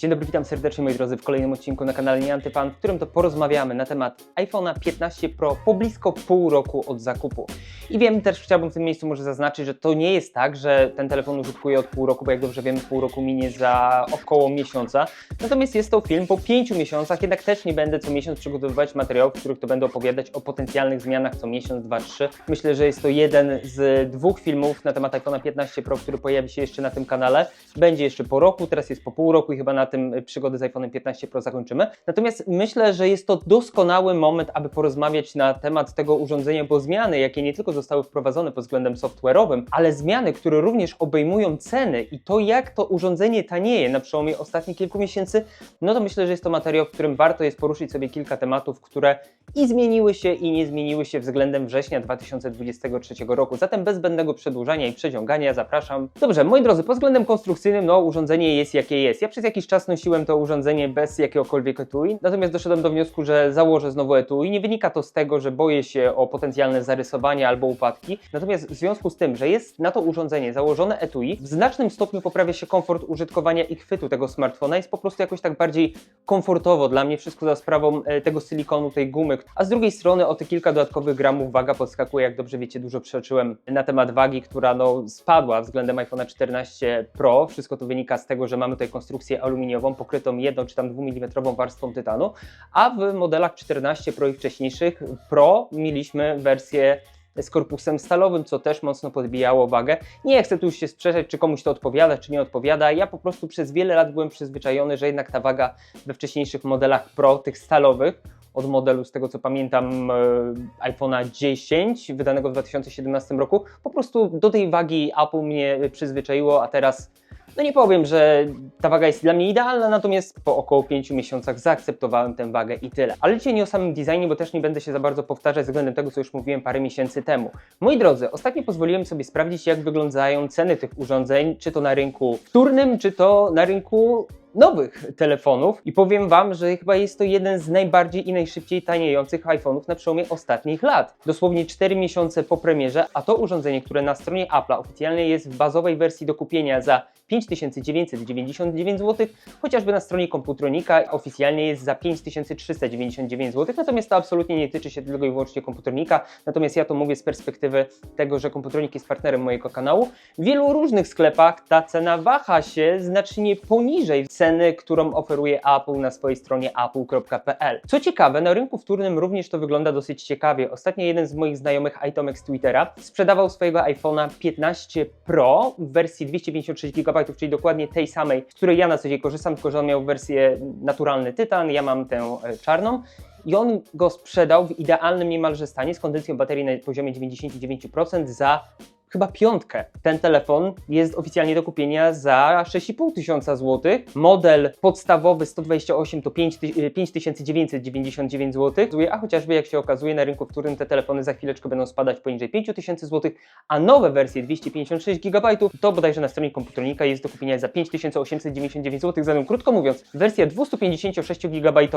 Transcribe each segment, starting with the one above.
Dzień dobry, witam serdecznie moi drodzy w kolejnym odcinku na kanale Nieantypan, w którym to porozmawiamy na temat iPhone'a 15 Pro po blisko pół roku od zakupu. I wiem, też chciałbym w tym miejscu może zaznaczyć, że to nie jest tak, że ten telefon użytkuję od pół roku, bo jak dobrze wiemy, pół roku minie za około miesiąca. Natomiast jest to film po pięciu miesiącach, jednak też nie będę co miesiąc przygotowywać materiałów, w których to będę opowiadać o potencjalnych zmianach co miesiąc, dwa, trzy. Myślę, że jest to jeden z dwóch filmów na temat iPhone'a 15 Pro, który pojawi się jeszcze na tym kanale. Będzie jeszcze po roku, teraz jest po pół roku i chyba na tym przygody z iPhone'em 15 Pro zakończymy. Natomiast myślę, że jest to doskonały moment, aby porozmawiać na temat tego urządzenia, bo zmiany, jakie nie tylko zostały wprowadzone pod względem software'owym, ale zmiany, które również obejmują ceny i to, jak to urządzenie tanieje na przełomie ostatnich kilku miesięcy, no to myślę, że jest to materiał, w którym warto jest poruszyć sobie kilka tematów, które i zmieniły się, i nie zmieniły się względem września 2023 roku. Zatem bez zbędnego przedłużania i przeciągania zapraszam. Dobrze, moi drodzy, pod względem konstrukcyjnym, no urządzenie jest jakie jest. Ja przez jakiś czas nosiłem to urządzenie bez jakiegokolwiek etui, natomiast doszedłem do wniosku, że założę znowu etui. Nie wynika to z tego, że boję się o potencjalne zarysowania albo upadki, natomiast w związku z tym, że jest na to urządzenie założone etui, w znacznym stopniu poprawia się komfort użytkowania i chwytu tego smartfona. Jest po prostu jakoś tak bardziej komfortowo dla mnie, wszystko za sprawą e, tego silikonu, tej gumy. A z drugiej strony o te kilka dodatkowych gramów waga podskakuje, jak dobrze wiecie, dużo przeoczyłem na temat wagi, która no spadła względem iPhone'a 14 Pro. Wszystko to wynika z tego, że mamy tutaj konstrukcję aluminiową pokrytą jedną czy tam 2 mm warstwą tytanu, a w modelach 14 Pro i wcześniejszych Pro mieliśmy wersję z korpusem stalowym, co też mocno podbijało wagę. Nie chcę tu już się sprzeczać, czy komuś to odpowiada, czy nie odpowiada. Ja po prostu przez wiele lat byłem przyzwyczajony, że jednak ta waga we wcześniejszych modelach Pro, tych stalowych, od modelu, z tego co pamiętam, e, iPhone'a 10, wydanego w 2017 roku, po prostu do tej wagi Apple mnie przyzwyczaiło, a teraz no nie powiem, że ta waga jest dla mnie idealna, natomiast po około 5 miesiącach zaakceptowałem tę wagę i tyle. Ale dzisiaj nie o samym designie, bo też nie będę się za bardzo powtarzać względem tego, co już mówiłem parę miesięcy temu. Moi drodzy, ostatnio pozwoliłem sobie sprawdzić, jak wyglądają ceny tych urządzeń, czy to na rynku wtórnym, czy to na rynku nowych telefonów i powiem Wam, że chyba jest to jeden z najbardziej i najszybciej taniejących iPhone'ów na przełomie ostatnich lat. Dosłownie 4 miesiące po premierze, a to urządzenie, które na stronie Apple'a oficjalnie jest w bazowej wersji do kupienia za 5999 zł, chociażby na stronie Komputronika oficjalnie jest za 5399 zł, natomiast to absolutnie nie tyczy się tylko i wyłącznie Komputronika, natomiast ja to mówię z perspektywy tego, że Komputronik jest partnerem mojego kanału. W wielu różnych sklepach ta cena waha się znacznie poniżej ceny, którą oferuje Apple na swojej stronie apple.pl. Co ciekawe, na rynku wtórnym również to wygląda dosyć ciekawie. Ostatnio jeden z moich znajomych, iTomek z Twittera, sprzedawał swojego iPhone'a 15 Pro w wersji 256 GB, czyli dokładnie tej samej, z której ja na co dzień korzystam, tylko że on miał wersję naturalny tytan, ja mam tę e, czarną. I on go sprzedał w idealnym niemalże stanie z kondycją baterii na poziomie 99% za chyba piątkę. Ten telefon jest oficjalnie do kupienia za 6,5 tysiąca złotych. Model podstawowy 128 to 5 ty- 5999 zł, a chociażby jak się okazuje na rynku wtórnym te telefony za chwileczkę będą spadać poniżej 5000 zł, a nowe wersje 256 GB to bodajże na stronie komputernika jest do kupienia za 5899 zł. Zatem krótko mówiąc, wersja 256 GB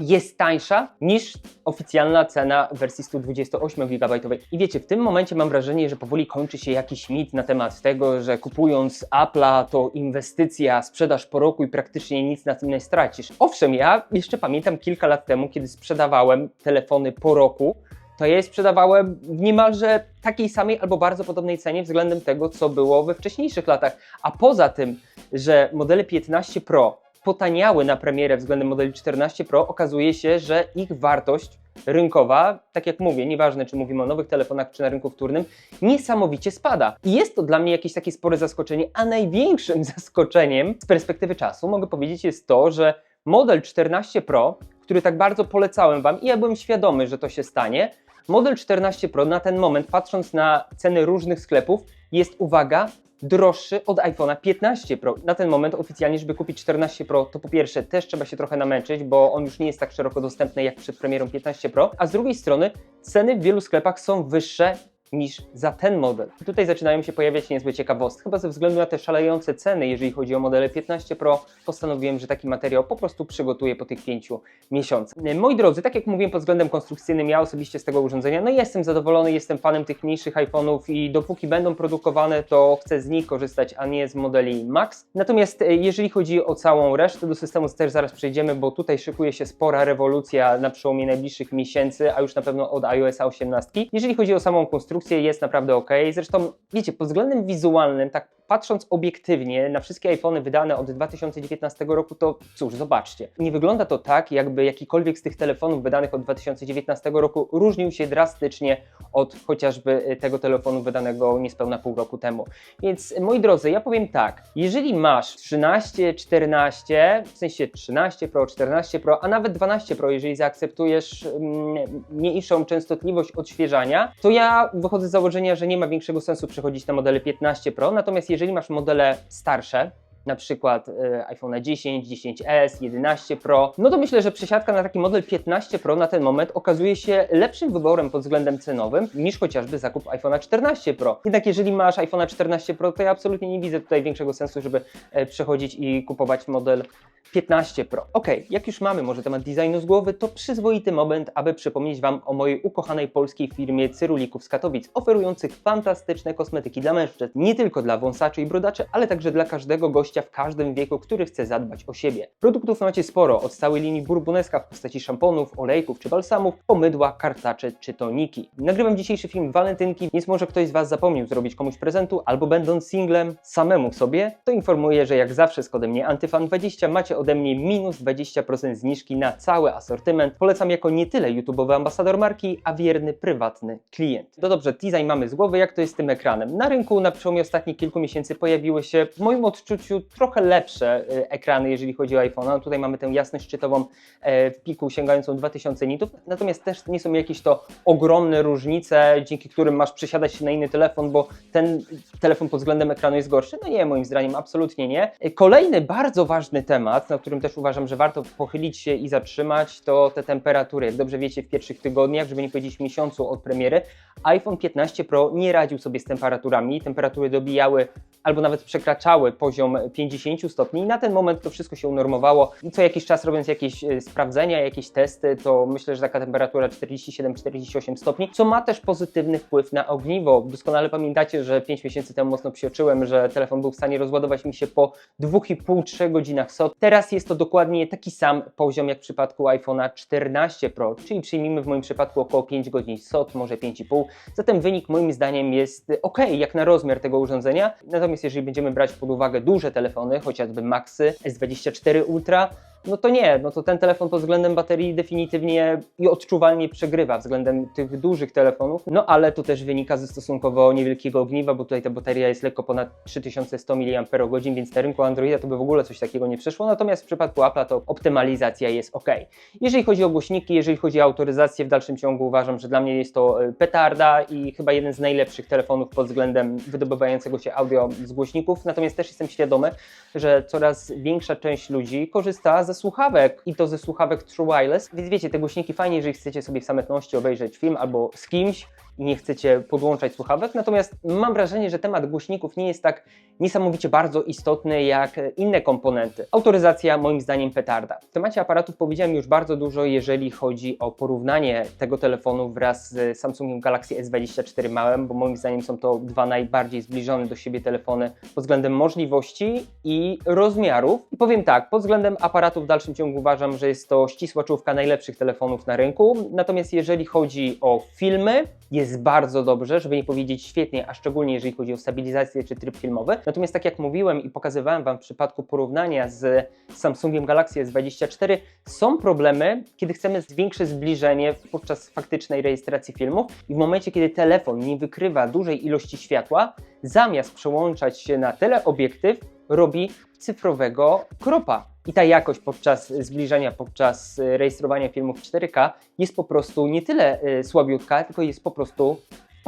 jest tańsza niż oficjalna cena wersji 128 GB. I wiecie, w tym momencie mam wrażenie, że powoli kończy się jakiś mit na temat tego, że kupując Apple'a to inwestycja, sprzedaż po roku i praktycznie nic na tym nie stracisz. Owszem, ja jeszcze pamiętam kilka lat temu, kiedy sprzedawałem telefony po roku, to je sprzedawałem w niemalże takiej samej albo bardzo podobnej cenie względem tego, co było we wcześniejszych latach. A poza tym, że modele 15 Pro potaniały na premierę względem modeli 14 Pro, okazuje się, że ich wartość rynkowa, tak jak mówię, nieważne czy mówimy o nowych telefonach czy na rynku wtórnym, niesamowicie spada. I jest to dla mnie jakieś takie spore zaskoczenie, a największym zaskoczeniem z perspektywy czasu mogę powiedzieć jest to, że model 14 Pro, który tak bardzo polecałem Wam i ja byłem świadomy, że to się stanie, model 14 Pro na ten moment, patrząc na ceny różnych sklepów, jest, uwaga, droższy od iPhone'a 15 Pro. Na ten moment oficjalnie, żeby kupić 14 Pro, to po pierwsze też trzeba się trochę namęczyć, bo on już nie jest tak szeroko dostępny jak przed premierą 15 Pro, a z drugiej strony ceny w wielu sklepach są wyższe niż za ten model. Tutaj zaczynają się pojawiać niezłe ciekawostki. Chyba ze względu na te szalejące ceny, jeżeli chodzi o modele 15 Pro, postanowiłem, że taki materiał po prostu przygotuję po tych pięciu miesiącach. Moi drodzy, tak jak mówiłem pod względem konstrukcyjnym, ja osobiście z tego urządzenia, no jestem zadowolony, jestem fanem tych mniejszych iPhone'ów i dopóki będą produkowane, to chcę z nich korzystać, a nie z modeli Max. Natomiast e, jeżeli chodzi o całą resztę do systemu, też zaraz przejdziemy, bo tutaj szykuje się spora rewolucja na przełomie najbliższych miesięcy, a już na pewno od iOS 18. Jeżeli chodzi o samą konstrukcję, jest naprawdę ok. Zresztą, wiecie, pod względem wizualnym, tak patrząc obiektywnie na wszystkie iPhony wydane od 2019 roku, to cóż, zobaczcie. Nie wygląda to tak, jakby jakikolwiek z tych telefonów wydanych od 2019 roku różnił się drastycznie od chociażby tego telefonu wydanego niespełna pół roku temu. Więc moi drodzy, ja powiem tak, jeżeli masz 13, 14, w sensie 13 Pro, 14 Pro, a nawet 12 Pro, jeżeli zaakceptujesz mm, mniejszą częstotliwość odświeżania, to ja wychodzę z założenia, że nie ma większego sensu przechodzić na modele 15 Pro, natomiast jeżeli masz modele starsze, na przykład y, iPhone 10, 10s, 11 Pro, no to myślę, że przesiadka na taki model 15 Pro na ten moment okazuje się lepszym wyborem pod względem cenowym niż chociażby zakup iPhone'a 14 Pro. Jednak jeżeli masz iPhone'a 14 Pro, to ja absolutnie nie widzę tutaj większego sensu, żeby e, przechodzić i kupować model 15 Pro. Ok, jak już mamy może temat designu z głowy, to przyzwoity moment, aby przypomnieć Wam o mojej ukochanej polskiej firmie Cyrulików z Katowic, oferujących fantastyczne kosmetyki dla mężczyzn, nie tylko dla wąsaczy i brodaczy, ale także dla każdego gościa w każdym wieku, który chce zadbać o siebie. Produktów macie sporo, od całej linii burbuneska w postaci szamponów, olejków czy balsamów, pomydła, kartacze czy toniki. Nagrywam dzisiejszy film walentynki, więc może ktoś z Was zapomniał zrobić komuś prezentu, albo będąc singlem samemu sobie, to informuję, że jak zawsze z kodem nieantyfan20 macie ode mnie minus 20% zniżki na cały asortyment. Polecam jako nie tyle YouTube'owy ambasador marki, a wierny, prywatny klient. No dobrze, design mamy z głowy, jak to jest z tym ekranem. Na rynku na przełomie ostatnich kilku miesięcy pojawiły się w moim odczuciu trochę lepsze y, ekrany, jeżeli chodzi o iPhone. No, tutaj mamy tę jasność szczytową e, w piku sięgającą 2000 nitów, natomiast też nie są jakieś to ogromne różnice, dzięki którym masz przesiadać się na inny telefon, bo ten telefon pod względem ekranu jest gorszy. No nie, moim zdaniem absolutnie nie. Kolejny bardzo ważny temat, na którym też uważam, że warto pochylić się i zatrzymać, to te temperatury. Jak dobrze wiecie, w pierwszych tygodniach, żeby nie powiedzieć miesiącu od premiery, iPhone 15 Pro nie radził sobie z temperaturami. Temperatury dobijały albo nawet przekraczały poziom 50 stopni. I na ten moment to wszystko się unormowało i co jakiś czas robiąc jakieś e, sprawdzenia, jakieś testy, to myślę, że taka temperatura 47-48 stopni, co ma też pozytywny wpływ na ogniwo. Doskonale pamiętacie, że 5 miesięcy temu mocno psioczyłem, że telefon był w stanie rozładować mi się po 2,5-3 godzinach SOT. Teraz jest to dokładnie taki sam poziom jak w przypadku iPhone'a 14 Pro, czyli przyjmijmy w moim przypadku około 5 godzin SOT, może 5,5. Zatem wynik moim zdaniem jest ok, jak na rozmiar tego urządzenia. Natomiast jeżeli będziemy brać pod uwagę duże telefony, chociażby Maxy S24 Ultra, no to nie, no to ten telefon pod względem baterii definitywnie i odczuwalnie przegrywa względem tych dużych telefonów, no ale to też wynika ze stosunkowo niewielkiego ogniwa, bo tutaj ta bateria jest lekko ponad 3100 mAh, więc na rynku Androida to by w ogóle coś takiego nie przeszło, natomiast w przypadku Apple'a to optymalizacja jest ok. Jeżeli chodzi o głośniki, jeżeli chodzi o autoryzację, w dalszym ciągu uważam, że dla mnie jest to e, petarda i chyba jeden z najlepszych telefonów pod względem wydobywającego się audio z głośników, natomiast też jestem świadomy, że coraz większa część ludzi korzysta ze słuchawek i to ze słuchawek True Wireless, więc wiecie, te głośniki fajnie, jeżeli chcecie sobie w samotności obejrzeć film albo z kimś nie chcecie podłączać słuchawek, natomiast mam wrażenie, że temat głośników nie jest tak niesamowicie bardzo istotny jak inne komponenty. Autoryzacja moim zdaniem petarda. W temacie aparatów powiedziałem już bardzo dużo, jeżeli chodzi o porównanie tego telefonu wraz z Samsungiem Galaxy S24 małym, bo moim zdaniem są to dwa najbardziej zbliżone do siebie telefony pod względem możliwości i rozmiarów. I powiem tak, pod względem aparatów w dalszym ciągu uważam, że jest to ścisła czołówka najlepszych telefonów na rynku. Natomiast jeżeli chodzi o filmy, jest bardzo dobrze, żeby nie powiedzieć świetnie, a szczególnie jeżeli chodzi o stabilizację czy tryb filmowy. Natomiast tak jak mówiłem i pokazywałem Wam w przypadku porównania z Samsungiem Galaxy S24, są problemy, kiedy chcemy zwiększyć zbliżenie podczas faktycznej rejestracji filmów i w momencie, kiedy telefon nie wykrywa dużej ilości światła, zamiast przełączać się na teleobiektyw, robi cyfrowego kropa. I ta jakość podczas zbliżenia, podczas rejestrowania filmów 4K jest po prostu nie tyle y, słabiutka, tylko jest po prostu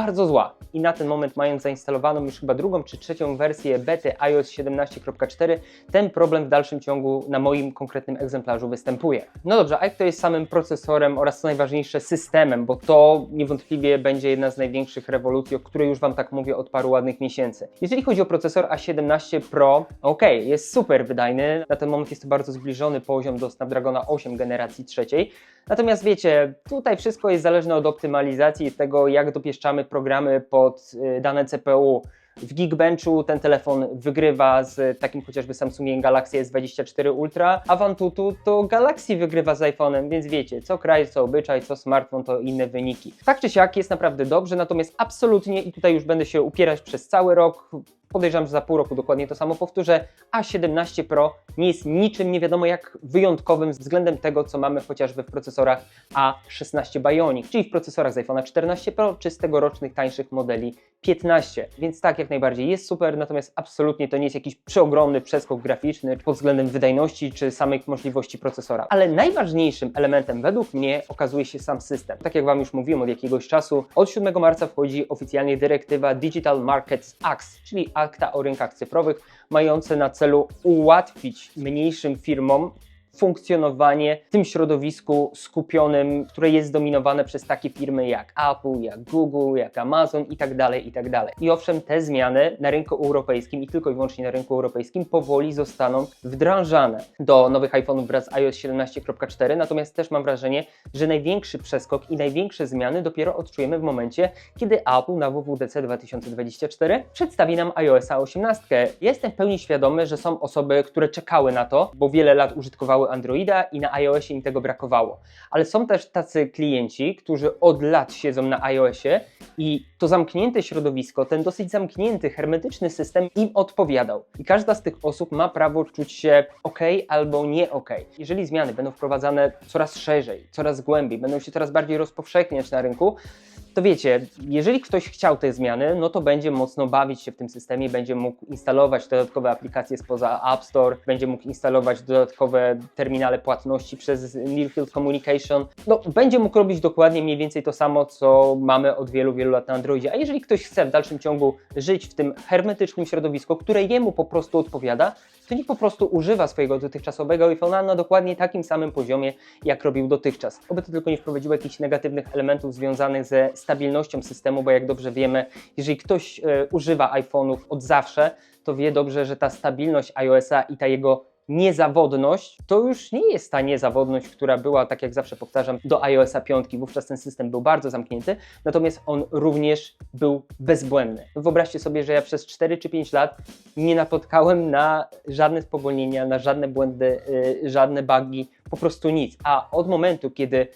bardzo zła. I na ten moment, mając zainstalowaną już chyba drugą czy trzecią wersję bety iOS 17.4, ten problem w dalszym ciągu na moim konkretnym egzemplarzu występuje. No dobrze, a jak to jest samym procesorem oraz co najważniejsze systemem, bo to niewątpliwie będzie jedna z największych rewolucji, o której już Wam tak mówię od paru ładnych miesięcy. Jeżeli chodzi o procesor A17 Pro, ok, jest super wydajny. Na ten moment jest to bardzo zbliżony poziom do Snapdragona 8 generacji trzeciej. Natomiast wiecie, tutaj wszystko jest zależne od optymalizacji i tego, jak dopieszczamy programy pod y, dane CPU. W Geekbenchu ten telefon wygrywa z takim chociażby Samsungiem Galaxy S24 Ultra, a w Antutu to Galaxy wygrywa z iPhone'em, więc wiecie, co kraj, co obyczaj, co smartfon, to inne wyniki. Tak czy siak jest naprawdę dobrze, natomiast absolutnie, i tutaj już będę się upierać przez cały rok, podejrzewam, że za pół roku dokładnie to samo powtórzę, A17 Pro nie jest niczym nie wiadomo jak wyjątkowym względem tego, co mamy chociażby w procesorach A16 Bionic, czyli w procesorach z iPhone'a 14 Pro czy z tegorocznych tańszych modeli 15. Więc tak, jak najbardziej jest super, natomiast absolutnie to nie jest jakiś przeogromny przeskok graficzny pod względem wydajności czy samych możliwości procesora. Ale najważniejszym elementem według mnie okazuje się sam system. Tak jak Wam już mówiłem od jakiegoś czasu, od 7 marca wchodzi oficjalnie dyrektywa Digital Markets Act, czyli akta o rynkach cyfrowych, mające na celu ułatwić mniejszym firmom funkcjonowanie w tym środowisku skupionym, które jest zdominowane przez takie firmy jak Apple, jak Google, jak Amazon i tak dalej, i tak. I owszem, te zmiany na rynku europejskim i tylko i wyłącznie na rynku europejskim powoli zostaną wdrażane do nowych iPhone'ów wraz z iOS 17.4, natomiast też mam wrażenie, że największy przeskok i największe zmiany dopiero odczujemy w momencie, kiedy Apple na WWDC 2024 przedstawi nam iOS 18. Jestem w pełni świadomy, że są osoby, które czekały na to, bo wiele lat użytkowały Androida i na iOSie im tego brakowało. Ale są też tacy klienci, którzy od lat siedzą na iOSie i to zamknięte środowisko, ten dosyć zamknięty, hermetyczny system im odpowiadał. I każda z tych osób ma prawo czuć się ok albo nie ok. Jeżeli zmiany będą wprowadzane coraz szerzej, coraz głębiej, będą się coraz bardziej rozpowszechniać na rynku, to wiecie, jeżeli ktoś chciał te zmiany, no to będzie mocno bawić się w tym systemie, będzie mógł instalować dodatkowe aplikacje spoza App Store, będzie mógł instalować dodatkowe terminale płatności przez Nearfield Communication. No, będzie mógł robić dokładnie mniej więcej to samo, co mamy od wielu, wielu lat na Androidzie. A jeżeli ktoś chce w dalszym ciągu żyć w tym hermetycznym środowisku, które jemu po prostu odpowiada, to niech po prostu używa swojego dotychczasowego iPhone'a na dokładnie takim samym poziomie, jak robił dotychczas. Oby to tylko nie wprowadziło jakichś negatywnych elementów związanych ze stabilnością systemu, bo jak dobrze wiemy, jeżeli ktoś e, używa iPhone'ów od zawsze, to wie dobrze, że ta stabilność iOS-a i ta jego niezawodność, to już nie jest ta niezawodność, która była, tak jak zawsze powtarzam, do iOS-a 5. Wówczas ten system był bardzo zamknięty, natomiast on również był bezbłędny. Wyobraźcie sobie, że ja przez 4 czy 5 lat nie napotkałem na żadne spowolnienia, na żadne błędy, yy, żadne bugi, po prostu nic. A od momentu, kiedy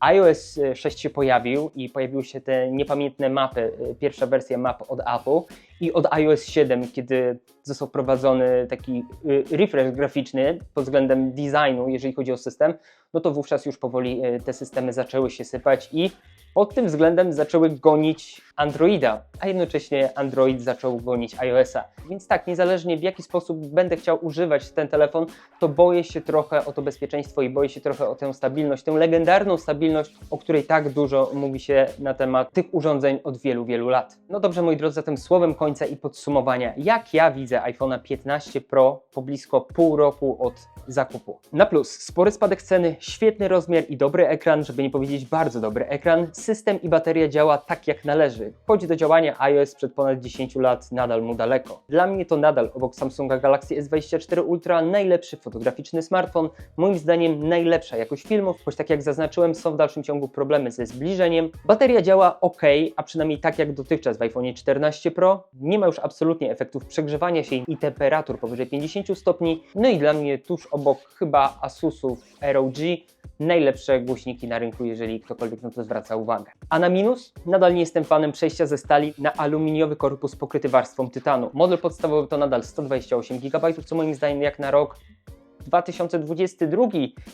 iOS 6 się pojawił i pojawiły się te niepamiętne mapy, y, pierwsza wersja map od Apple i od iOS 7, kiedy został wprowadzony taki y, refresh graficzny pod względem designu, jeżeli chodzi o system, no to wówczas już powoli y, te systemy zaczęły się sypać i pod tym względem zaczęły gonić Androida, a jednocześnie Android zaczął gonić iOS-a. Więc tak, niezależnie w jaki sposób będę chciał używać ten telefon, to boję się trochę o to bezpieczeństwo i boję się trochę o tę stabilność, tę legendarną stabilność, o której tak dużo mówi się na temat tych urządzeń od wielu, wielu lat. No dobrze, moi drodzy, zatem słowem końca i podsumowania, jak ja widzę iPhone'a 15 Pro po blisko pół roku od zakupu. Na plus, spory spadek ceny, świetny rozmiar i dobry ekran, żeby nie powiedzieć bardzo dobry ekran, system i bateria działa tak jak należy. Choć do działania iOS sprzed ponad 10 lat nadal mu daleko. Dla mnie to nadal obok Samsunga Galaxy S24 Ultra najlepszy fotograficzny smartfon, moim zdaniem najlepsza jakość filmów, choć tak jak zaznaczyłem są w dalszym ciągu problemy ze zbliżeniem. Bateria działa ok, a przynajmniej tak jak dotychczas w iPhone 14 Pro. Nie ma już absolutnie efektów przegrzewania się i temperatur powyżej 50 stopni. No i dla mnie tuż obok chyba Asusów ROG najlepsze głośniki na rynku, jeżeli ktokolwiek na to zwraca uwagę. A na minus? Nadal nie jestem fanem przejścia ze stali na aluminiowy korpus pokryty warstwą tytanu. Model podstawowy to nadal 128 GB, co moim zdaniem jak na rok 2022,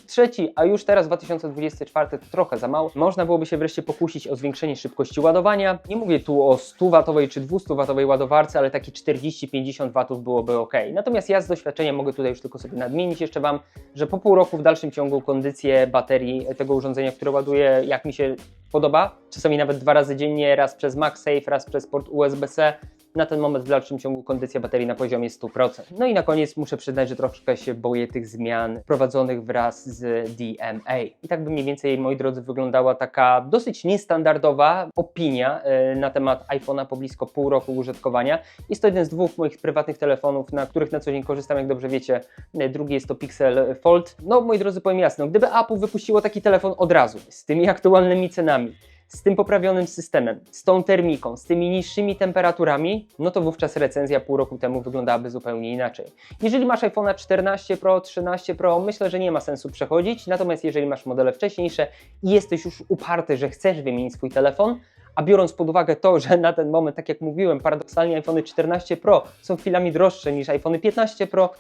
trzeci, a już teraz 2024 to trochę za mało. Można byłoby się wreszcie pokusić o zwiększenie szybkości ładowania. Nie mówię tu o 100W czy 200W ładowarce, ale takie 40-50 W byłoby ok. Natomiast ja z doświadczenia mogę tutaj już tylko sobie nadmienić jeszcze Wam, że po pół roku w dalszym ciągu kondycję baterii tego urządzenia, które ładuję, jak mi się podoba, czasami nawet dwa razy dziennie, raz przez MagSafe, raz przez port USB-C, na ten moment w dalszym ciągu kondycja baterii na poziomie 100%. No i na koniec muszę przyznać, że troszkę się boję tych zmian wprowadzonych wraz z DMA. I tak by mniej więcej, moi drodzy, wyglądała taka dosyć niestandardowa opinia e, na temat iPhone'a po blisko pół roku użytkowania. Jest to jeden z dwóch moich prywatnych telefonów, na których na co dzień korzystam, jak dobrze wiecie. E, Drugi jest to Pixel Fold. No, moi drodzy, powiem jasno, gdyby Apple wypuściło taki telefon od razu, z tymi aktualnymi cenami, z tym poprawionym systemem, z tą termiką, z tymi niższymi temperaturami, no to wówczas recenzja pół roku temu wyglądałaby zupełnie inaczej. Jeżeli masz iPhone'a 14 Pro, 13 Pro, myślę, że nie ma sensu przechodzić, natomiast jeżeli masz modele wcześniejsze i jesteś już uparty, że chcesz wymienić swój telefon, a biorąc pod uwagę to, że na ten moment, tak jak mówiłem, paradoksalnie iPhony 14 Pro są chwilami droższe niż iPhony 15 Pro,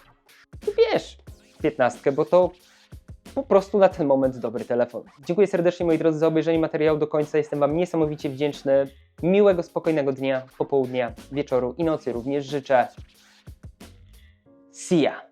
to bierz 15, bo to po prostu na ten moment dobry telefon. Dziękuję serdecznie moi drodzy za obejrzenie materiału do końca. Jestem Wam niesamowicie wdzięczny. Miłego, spokojnego dnia, popołudnia, wieczoru i nocy również życzę. See ya!